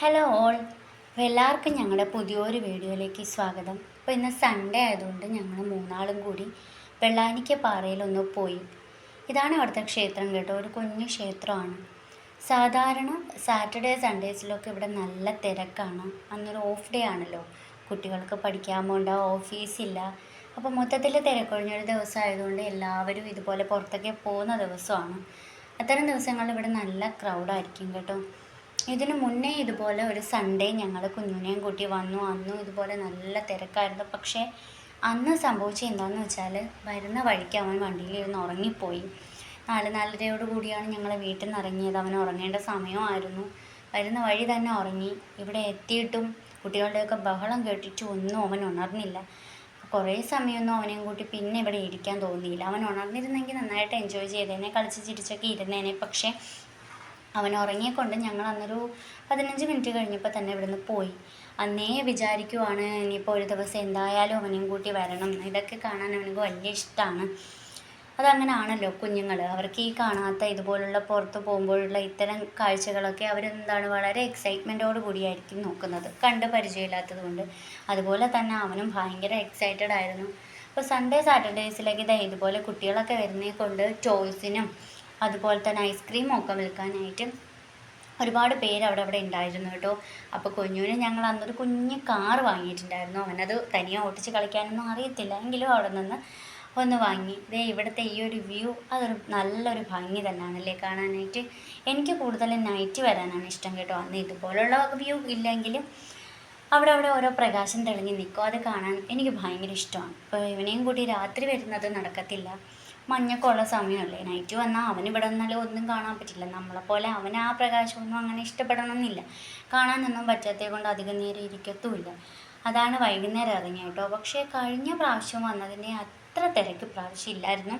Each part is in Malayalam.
ഹലോ ഓൾ എല്ലാവർക്കും ഞങ്ങളുടെ പുതിയൊരു വീഡിയോയിലേക്ക് സ്വാഗതം. അപ്പോൾ ഇന്ന് സൺഡേ ആയതുകൊണ്ട് ഞങ്ങൾ മൂന്നാളും കൂടി വെള്ളാനിക്ക പാറയിലൊന്ന് പോയി. ഇതാണ് അവിടുത്തെ ക്ഷേത്രം കേട്ടോ. ഒരു കുഞ്ഞു ക്ഷേത്രമാണ്. സാധാരണ സാറ്റർഡേ സൺഡേസിലൊക്കെ ഇവിടെ നല്ല തിരക്കാണ്. അന്നൊരു ഓഫ് ഡേ ആണല്ലോ. കുട്ടികൾക്ക് പഠിക്കാൻ പോകണ്ട ഓഫീസില്ല അപ്പോൾ മൊത്തത്തിൽ തിരക്കൊഴിഞ്ഞൊരു ദിവസം ആയതുകൊണ്ട് എല്ലാവരും ഇതുപോലെ പുറത്തൊക്കെ പോകുന്ന ദിവസമാണ്. അത്തരം ദിവസങ്ങളിൽ ഇവിടെ നല്ല ക്രൗഡായിരിക്കും കേട്ടോ. ഇതിന് മുന്നേ ഇതുപോലെ ഒരു സൺഡേ ഞങ്ങൾ കുഞ്ഞുനെയും കൂട്ടി വന്നു. അന്നും ഇതുപോലെ നല്ല തിരക്കായിരുന്നു. പക്ഷേ അന്ന് സംഭവിച്ച എന്താണെന്ന് വെച്ചാൽ വരുന്ന വഴിക്ക് അവൻ വണ്ടിയിലിരുന്ന് ഉറങ്ങിപ്പോയി. നാല് നാലരയോട് കൂടിയാണ് ഞങ്ങൾ വീട്ടിൽ നിന്ന് ഇറങ്ങിയത്. അവൻ ഉറങ്ങേണ്ട സമയമായിരുന്നു. വരുന്ന വഴി തന്നെ ഉറങ്ങി. ഇവിടെ എത്തിയിട്ടും കുട്ടികളുടെയൊക്കെ ബഹളം കേട്ടിട്ട് ഒന്നും അവൻ ഉണർന്നില്ല. കുറേ സമയമൊന്നും അവനെയും കൂട്ടി പിന്നെ ഇവിടെ ഇരിക്കാൻ തോന്നിയില്ല. അവൻ ഉണർന്നിരുന്നെങ്കിൽ നന്നായിട്ട് എൻജോയ് ചെയ്തേനെ കളിച്ച് ചിരിച്ചൊക്കെ ഇരുന്നേനെ. പക്ഷേ അവൻ ഉറങ്ങിയക്കൊണ്ട് ഞങ്ങൾ അന്നൊരു പതിനഞ്ച് മിനിറ്റ് കഴിഞ്ഞപ്പോൾ തന്നെ ഇവിടുന്ന് പോയി. അന്നേ വിചാരിക്കുവാണ് ഇനിയിപ്പോൾ ഒരു ദിവസം എന്തായാലും അവനെയും കൂട്ടി വരണം. ഇതൊക്കെ കാണാൻ അവനക്ക് വലിയ ഇഷ്ടമാണ് അതങ്ങനെ ആണല്ലോ കുഞ്ഞുങ്ങൾ അവർക്ക് ഈ കാണാത്ത ഇതുപോലുള്ള പുറത്ത് പോകുമ്പോഴുള്ള ഇത്തരം കാഴ്ചകളൊക്കെ അവരെന്താണ് വളരെ എക്സൈറ്റ്മെന്റോട് കൂടിയായിരിക്കും നോക്കുന്നത്. കണ്ട് പരിചയമില്ലാത്തത് കൊണ്ട് അതുപോലെ തന്നെ അവനും ഭയങ്കര എക്സൈറ്റഡ് ആയിരുന്നു. അപ്പോൾ സൺഡേ സാറ്റർഡേസിലേക്ക് ഇതാ ഇതുപോലെ കുട്ടികളൊക്കെ വരുന്നേ കൊണ്ട് ടോയ്സിനും അതുപോലെ തന്നെ ഐസ്ക്രീം ഒക്കെ വിൽക്കാനായിട്ട് ഒരുപാട് പേര് അവിടെ അവിടെ ഉണ്ടായിരുന്നു കേട്ടോ. അപ്പോൾ കുഞ്ഞുവിന് ഞങ്ങൾ അന്നൊരു കുഞ്ഞ് കാർ വാങ്ങിയിട്ടുണ്ടായിരുന്നു. അവനത് തനിയെ ഓട്ടിച്ച് കളിക്കാനൊന്നും അറിയത്തില്ല. എങ്കിലും അവിടെ നിന്ന് ഒന്ന് വാങ്ങി. ദേ ഇവിടുത്തെ ഈ ഒരു വ്യൂ അതൊരു നല്ലൊരു ഭംഗി തന്നെയാണ് അല്ലേ കാണാനായിട്ട്? എനിക്ക് കൂടുതലും നൈറ്റ് വരാനാണ് ഇഷ്ടം കേട്ടോ. അന്ന് ഇതുപോലുള്ള വ്യൂ ഇല്ലെങ്കിലും അവിടെ അവിടെ ഓരോ പ്രകാശം തെളിഞ്ഞ് നിൽക്കും. അത് കാണാൻ എനിക്ക് ഭയങ്കര ഇഷ്ടമാണ്. അപ്പോൾ ഇവനെയും കൂടി രാത്രി വരുന്നത് നടക്കത്തില്ല. മഞ്ഞൊക്കെ സമയമല്ലേ? നൈറ്റ് വന്നാൽ അവൻ ഇവിടെ നിന്നാലും ഒന്നും കാണാൻ പറ്റില്ല. നമ്മളെപ്പോലെ അവൻ ആ പ്രകാശമൊന്നും അങ്ങനെ ഇഷ്ടപ്പെടണമെന്നില്ല. കാണാനൊന്നും പറ്റാത്തത് കൊണ്ട് അധികം നേരം ഇരിക്കത്തുമില്ല. അതാണ് വൈകുന്നേരം ഇറങ്ങിയ കേട്ടോ. പക്ഷേ കഴിഞ്ഞ പ്രാവശ്യം വന്നതിന്റെ അത്ര തിരക്ക് പ്രാവശ്യം ഇല്ലായിരുന്നു.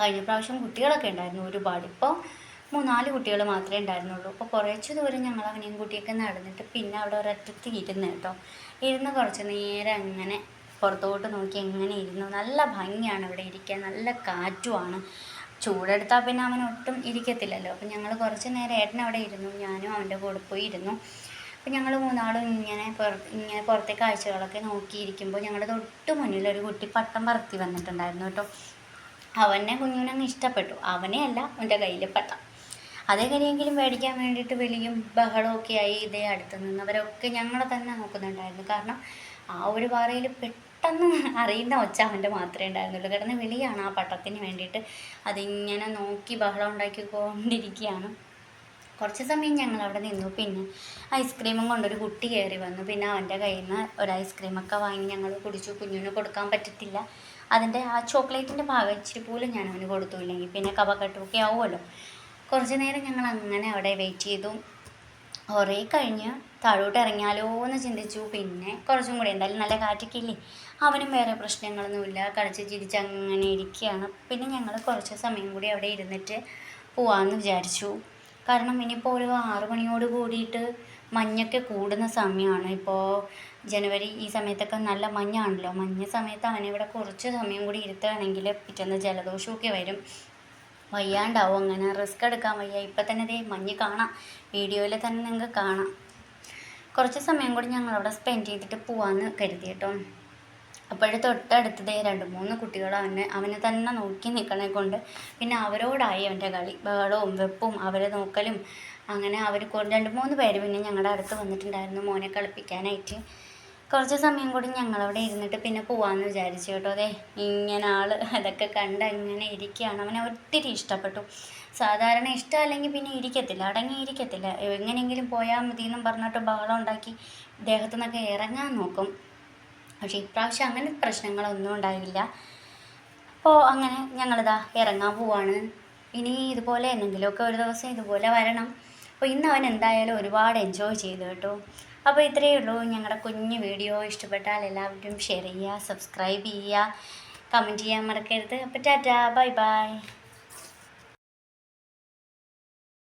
കഴിഞ്ഞ പ്രാവശ്യം കുട്ടികളൊക്കെ ഉണ്ടായിരുന്നു ഒരുപാട്. ഇപ്പോൾ മൂന്നാൽ കുട്ടികൾ മാത്രമേ ഉണ്ടായിരുന്നുള്ളൂ. അപ്പോൾ കുറച്ച് ദൂരം ഞങ്ങൾ അവനെയും കുട്ടിയൊക്കെ നടന്നിട്ട് പിന്നെ അവിടെ ഒരറ്റത്ത് ഇരുന്ന് കേട്ടോ. ഇരുന്ന് കുറച്ച് നേരം അങ്ങനെ പുറത്തോട്ട് നോക്കി എങ്ങനെ ഇരുന്നു? നല്ല ഭംഗിയാണ് ഇവിടെ ഇരിക്കാൻ. നല്ല കാറ്റുമാണ്. ചൂടെടുത്താൽ പിന്നെ അവൻ ഒട്ടും ഇരിക്കത്തില്ലല്ലോ. അപ്പം ഞങ്ങൾ കുറച്ച് നേരം ഏട്ടൻ അവിടെ ഇരുന്നു. ഞാനും അവന്റെ കൂടെ പോയി ഇരുന്നു. അപ്പം ഞങ്ങൾ മൂന്നാളും ഇങ്ങനെ ഇങ്ങനെ പുറത്തെ കാഴ്ചകളൊക്കെ നോക്കിയിരിക്കുമ്പോൾ ഞങ്ങളുടെ തൊട്ട് മുന്നിൽ ഒരു കുട്ടി പട്ടം പറത്തി വന്നിട്ടുണ്ടായിരുന്നു കേട്ടോ. അവനെ കുഞ്ഞിനങ്ങ് ഇഷ്ടപ്പെട്ടു. അവനെയല്ല അവന്റെ കയ്യിൽ പട്ടം. അതെങ്ങനെയെങ്കിലും മേടിക്കാൻ വേണ്ടിയിട്ട് വിളിയും ബഹളമൊക്കെ ആയി ഇതേ അടുത്ത് നിന്നവരൊക്കെ ഞങ്ങളെ തന്നെ നോക്കുന്നുണ്ടായിരുന്നു. കാരണം ആ ഒരു പാറയിൽ പെട്ടെന്ന് അറിയുന്ന ഒച്ച അവന്റെ മാത്രമേ ഉണ്ടായിരുന്നുള്ളൂ. കിടന്ന് വിളിയാണ് ആ പട്ടത്തിന് വേണ്ടിയിട്ട്. അതിങ്ങനെ നോക്കി ബഹളം ഉണ്ടാക്കിക്കൊണ്ടിരിക്കുകയാണ്. കുറച്ച് സമയം ഞങ്ങൾ അവിടെ നിന്നു. പിന്നെ ഐസ്ക്രീമും കൊണ്ടൊരു കുട്ടി കയറി വന്നു. പിന്നെ അവന്റെ കയ്യിൽ നിന്ന് ഒരു ഐസ്ക്രീമൊക്കെ വാങ്ങി ഞങ്ങൾ കുടിച്ചു. കുഞ്ഞിന് കൊടുക്കാൻ പറ്റത്തില്ല. അതിന്റെ ആ ചോക്ലേറ്റിന്റെ ഭാഗം ഇച്ചിരി പോലും ഞാൻ അവന് കൊടുത്തു. ഇല്ലെങ്കിൽ പിന്നെ കപക്കെട്ടുമൊക്കെ ആവുമല്ലോ. കുറച്ച് നേരം ഞങ്ങൾ അങ്ങനെ അവിടെ വെയിറ്റ് ചെയ്തു. കുറേ കഴിഞ്ഞ് താഴോട്ട് ഇറങ്ങിയാലോ എന്ന് ചിന്തിച്ചു. പിന്നെ കുറച്ചും കൂടി എന്തായാലും നല്ല കാറ്റൊക്കെ ഇല്ലേ അവനും വേറെ പ്രശ്നങ്ങളൊന്നുമില്ല. കളിച്ച് ചിരിച്ച് അങ്ങനെ ഇരിക്കുകയാണ്. പിന്നെ ഞങ്ങൾ കുറച്ച് സമയം കൂടി അവിടെ ഇരുന്നിട്ട് പോവാമെന്ന് വിചാരിച്ചു. കാരണം ഇനിയിപ്പോൾ ഒരു ആറു മണിയോട് കൂടിയിട്ട് മഞ്ഞൊക്കെ കൂടുന്ന സമയമാണ്. ഇപ്പോൾ ജനുവരി ഈ സമയത്തൊക്കെ നല്ല മഞ്ഞാണല്ലോ. മഞ്ഞ സമയത്ത് അവനിവിടെ കുറച്ച് സമയം കൂടി ഇരുത്തുകയാണെങ്കിൽ പിറ്റേന്ന് ജലദോഷമൊക്കെ വരും. വയ്യാണ്ടാവും. അങ്ങനെ റിസ്ക് എടുക്കാൻ വയ്യ. ഇപ്പം തന്നെ ദേ മഞ്ഞ് കാണാം. വീഡിയോയിൽ തന്നെ നിങ്ങൾക്ക് കാണാം. കുറച്ച് സമയം കൂടി ഞങ്ങൾ അവിടെ സ്പെൻഡ് ചെയ്തിട്ട് പോവാമെന്ന് കരുതി കേട്ടോ. അപ്പോഴേ തൊട്ടടുത്ത് ദേ രണ്ട് മൂന്ന് കുട്ടികൾ അവനെ അവനെ തന്നെ നോക്കി നിൽക്കണേ കൊണ്ട് പിന്നെ അവരോടായി അവന്റെ കളി. ബഹളവും വെപ്പും അവരെ നോക്കലും. അങ്ങനെ അവർ രണ്ട് മൂന്ന് പേര് പിന്നെ ഞങ്ങളുടെ അടുത്ത് വന്നിട്ടുണ്ടായിരുന്നു മോനെ കളിപ്പിക്കാനായിട്ട്. കുറച്ച് സമയം കൂടി ഞങ്ങളവിടെ ഇരുന്നിട്ട് പിന്നെ പോവാമെന്ന് വിചാരിച്ചു കേട്ടോ. അതെ ഇങ്ങനെ ആൾ അതൊക്കെ കണ്ട് അങ്ങനെ ഇരിക്കുകയാണ്. അവനെ ഒത്തിരി ഇഷ്ടപ്പെട്ടു. സാധാരണ ഇഷ്ടമല്ലെങ്കിൽ പിന്നെ ഇരിക്കത്തില്ല അടങ്ങി ഇരിക്കത്തില്ല എങ്ങനെയെങ്കിലും പോയാൽ മതി എന്നും പറഞ്ഞിട്ട് ബഹളം ഉണ്ടാക്കി ദേഹത്തു നിന്നൊക്കെ ഇറങ്ങാൻ നോക്കും. പക്ഷേ ഇപ്രാവശ്യം അങ്ങനെ പ്രശ്നങ്ങളൊന്നും ഉണ്ടായില്ല. അപ്പോൾ അങ്ങനെ ഞങ്ങളിതാ ഇറങ്ങാൻ പോവാണ്. ഇനി ഇതുപോലെ എന്തെങ്കിലുമൊക്കെ ഒരു ദിവസം ഇതുപോലെ വരണം. അപ്പോൾ ഇന്ന് അവൻ എന്തായാലും ഒരുപാട് എൻജോയ് ചെയ്തു കേട്ടോ. അപ്പോൾ ഇത്രയേ ഉള്ളൂ. ഞങ്ങളുടെ കുഞ്ഞു വീഡിയോ ഇഷ്ടപ്പെട്ടാൽ എല്ലാവരും ഷെയർ ചെയ്യുക സബ്സ്ക്രൈബ് ചെയ്യുക കമന്റ് ചെയ്യാൻ മറക്കരുത്. അപ്പോൾ ടാറ്റാ ബൈ ബൈ.